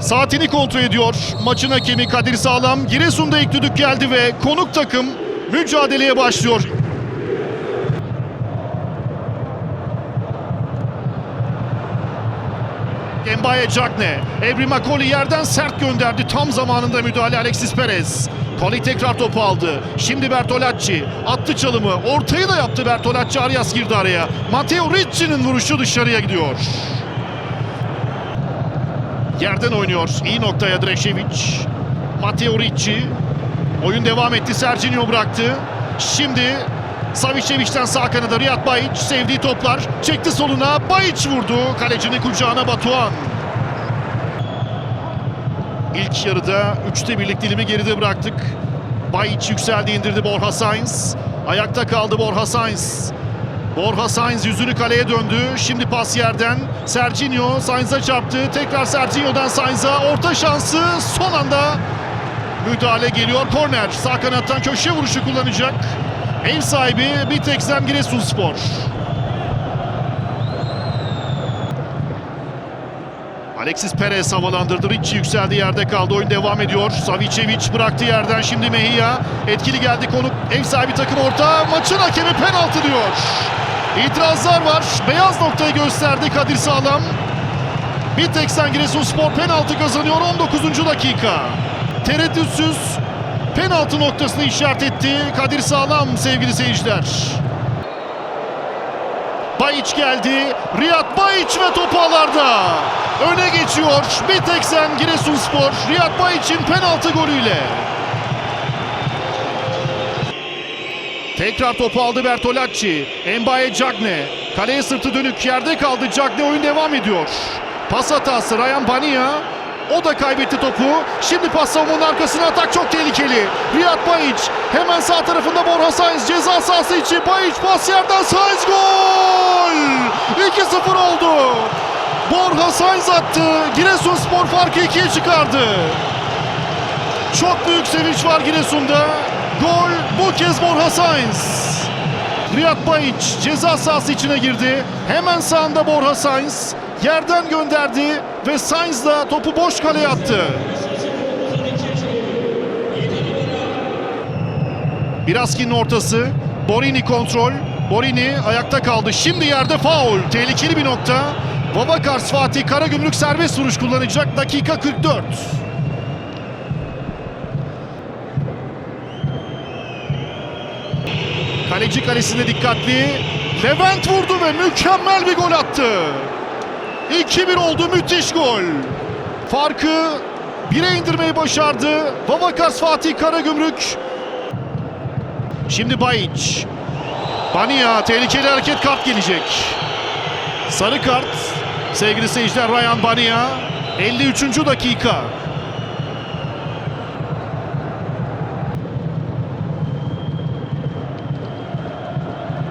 Saatini kontrol ediyor. Maçın hakemi Kadir Sağlam. Giresun'da ilk düdük geldi ve konuk takım mücadeleye başlıyor. Embaye Cagne. Ebri Makoli yerden sert gönderdi. Tam zamanında müdahale Alexis Perez. Koli tekrar topu aldı. Şimdi Bertolacci. Attı çalımı. Ortayı da yaptı Bertolacci. Arias girdi araya. Matteo Ricci'nin vuruşu dışarıya gidiyor. Yerden oynuyor. İyi noktaya Dreşevic. Matteo Ricci. Oyun devam etti. Serginho bıraktı. Şimdi Savicevic'ten sağ kanada Riyad Bayiç sevdiği toplar. Çekti soluna. Bayiç vurdu. Kalecinin kucağına Batuhan. İlk yarıda üçte birlik dilimi geride bıraktık. Bayiç yükseldi indirdi Borja Sainz. Ayakta kaldı Borja Sainz. Borja Sainz yüzünü kaleye döndü. Şimdi pas yerden. Serginho Sainz'a çarptı. Tekrar Serginho'dan Sainz'a. Orta şansı son anda müdahale geliyor. Korner sağ kanattan köşe vuruşu kullanacak. Ev sahibi Bitex'den Giresunspor. Alexis Perez havalandırdı. Ricci yükseldi yerde kaldı. Oyun devam ediyor. Savicevic bıraktı yerden. Şimdi Mejia. Etkili geldi konuk. Ev sahibi takım orta. Maçın hakemi penaltı diyor. İtirazlar var. Beyaz noktayı gösterdi Kadir Sağlam. Bitex'ten Giresunspor penaltı kazanıyor 19. dakika. Tereddütsüz penaltı noktasını işaret etti Kadir Sağlam sevgili seyirciler. Bayiç geldi. Riyad Bayiç ve topu ağlarda. Öne geçiyor. Bitexen Giresunspor. Riyad Bayiç'in penaltı golüyle. Tekrar topu aldı Bertolacci. Embaye Cagne. Kaleye sırtı dönük yerde kaldı. Cagne oyun devam ediyor. Pas hatası Ryan Bania. O da kaybetti topu. Şimdi pas savunmanın arkasına atak çok tehlikeli. Riyad Bayiç hemen sağ tarafında Borja Sainz ceza sahası için Bayiç pas yerden Sainz gol! 2-0 oldu. Borja Sainz attı. Giresunspor farkı ikiye çıkardı. Çok büyük sevinç var Giresun'da. Gol kez Borja Sainz. Riyad Bayiç ceza sahası içine girdi. Hemen sağında Borja Sainz. Yerden gönderdi ve Sainz da topu boş kaleye attı. Biraski'nin ortası. Borini kontrol. Borini ayakta kaldı. Şimdi yerde faul. Tehlikeli bir nokta. Vavakars Fatih Karagümrük serbest vuruş kullanacak. Dakika 44. Kaleci kalesinde dikkatli. Levent vurdu ve mükemmel bir gol attı. 2-1 oldu müthiş gol. Farkı 1'e indirmeyi başardı. Vavakars Fatih Karagümrük. Şimdi Bayiç. Bania tehlikeli hareket kart gelecek. Sarı kart. Sevgili seyirciler Ryan Bania. 53. dakika.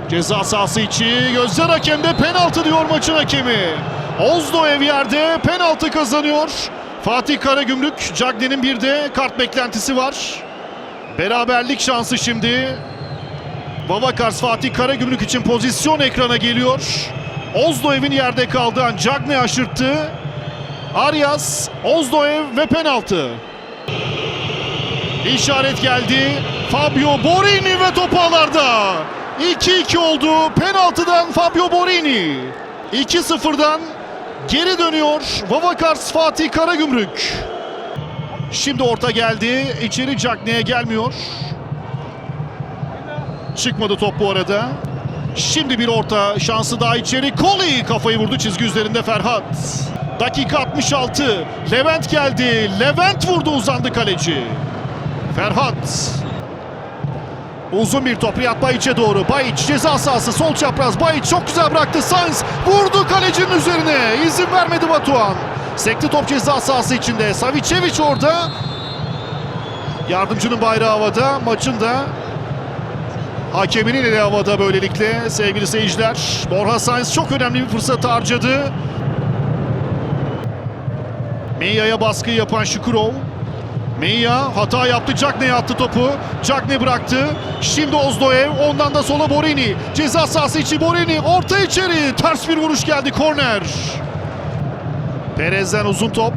Ceza sahası içi gözler hakemde penaltı diyor maçın hakemi. Ozdoev yerde penaltı kazanıyor. Fatih Karagümrük, Cagney'in bir de kart beklentisi var. Beraberlik şansı şimdi. Vavakars Fatih Karagümrük için pozisyon ekrana geliyor. Ozdoev'in yerde kaldığı an Cagney aşırttı. Arias, Ozdoev ve penaltı. İşaret geldi. Fabio Borini ve top ağlarda. 2-2 oldu. Penaltıdan Fabio Borini. 2-0'dan geri dönüyor Vavakars Fatih Karagümrük. Şimdi orta geldi. İçeri Cagney'e gelmiyor. Çıkmadı top bu arada. Şimdi bir orta şansı daha içeri. Koli kafayı vurdu çizgi üzerinde Ferhat. Dakika 66. Levent geldi. Levent vurdu uzandı kaleci. Ferhat. Uzun bir top Riyad Bayiç'e doğru. Bayiç ceza sahası sol çapraz. Bayiç çok güzel bıraktı. Sainz vurdu kalecinin üzerine. İzin vermedi Batuhan. Sekti top ceza sahası içinde. Savicevic orada. Yardımcının bayrağı havada. Maçın da hakeminin eli havada böylelikle sevgili seyirciler. Borja Sainz çok önemli bir fırsat harcadı. Meya'ya baskı yapan Şukurov. Meya hata yaptı. Cagney'e attı topu. Cagney bıraktı. Şimdi Ozdoev. Ondan da sola Borini. Ceza sahası içi Borini. Orta içeri. Ters bir vuruş geldi. Korner. Perez'den uzun top.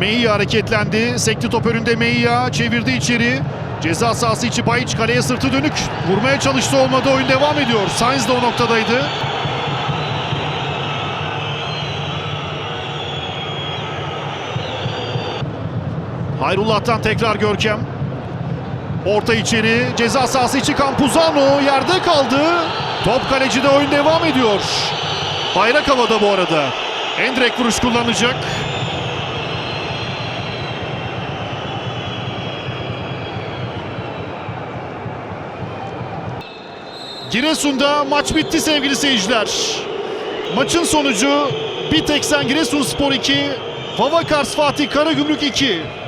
Meiya hareketlendi. Sekti top önünde Meiya çevirdi içeri. Ceza sahası içi Bayiç kaleye sırtı dönük. Vurmaya çalıştı olmadı. Oyun devam ediyor. Sainz de o noktadaydı. Hayrullah'tan tekrar Görkem. Orta içeri. Ceza sahası içi Campuzano yerde kaldı. Top kalecide oyun devam ediyor. Bayrak havada bu arada. Endrek vuruş kullanacak. Giresun'da maç bitti sevgili seyirciler. Maçın sonucu Biteksen Giresunspor 2, Vavakars Fatih Karagümrük 2.